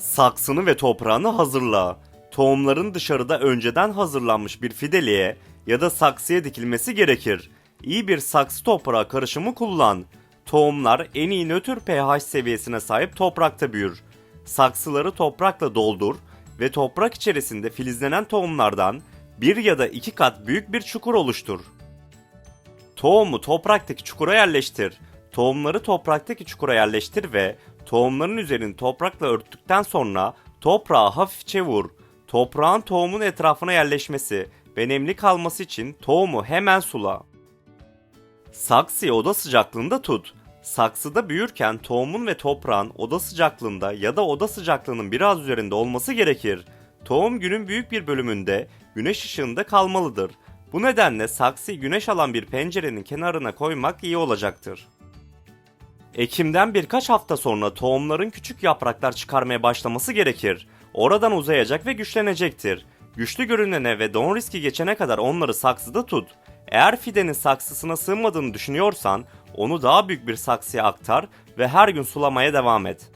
Saksını ve toprağını hazırla. Tohumların dışarıda önceden hazırlanmış bir fideliğe ya da saksıya dikilmesi gerekir. İyi bir saksı toprağı karışımı kullan. Tohumlar en iyi nötr pH seviyesine sahip toprakta büyür. Saksıları toprakla doldur ve toprak içerisinde filizlenen tohumlardan bir ya da iki kat büyük bir çukur oluştur. Tohumu topraktaki çukura yerleştir. Tohumları topraktaki çukura yerleştir ve tohumların üzerini toprakla örttükten sonra toprağı hafifçe vur. Toprağın tohumun etrafına yerleşmesi ve nemli kalması için tohumu hemen sula. Saksıyı oda sıcaklığında tut. Saksıda büyürken tohumun ve toprağın oda sıcaklığında ya da oda sıcaklığının biraz üzerinde olması gerekir. Tohum günün büyük bir bölümünde güneş ışığında kalmalıdır. Bu nedenle saksıyı güneş alan bir pencerenin kenarına koymak iyi olacaktır. Ekimden birkaç hafta sonra tohumların küçük yapraklar çıkarmaya başlaması gerekir. Oradan uzayacak ve güçlenecektir. Güçlü görünene ve don riski geçene kadar onları saksıda tut. Eğer fidenin saksısına sığmadığını düşünüyorsan onu daha büyük bir saksıya aktar ve her gün sulamaya devam et.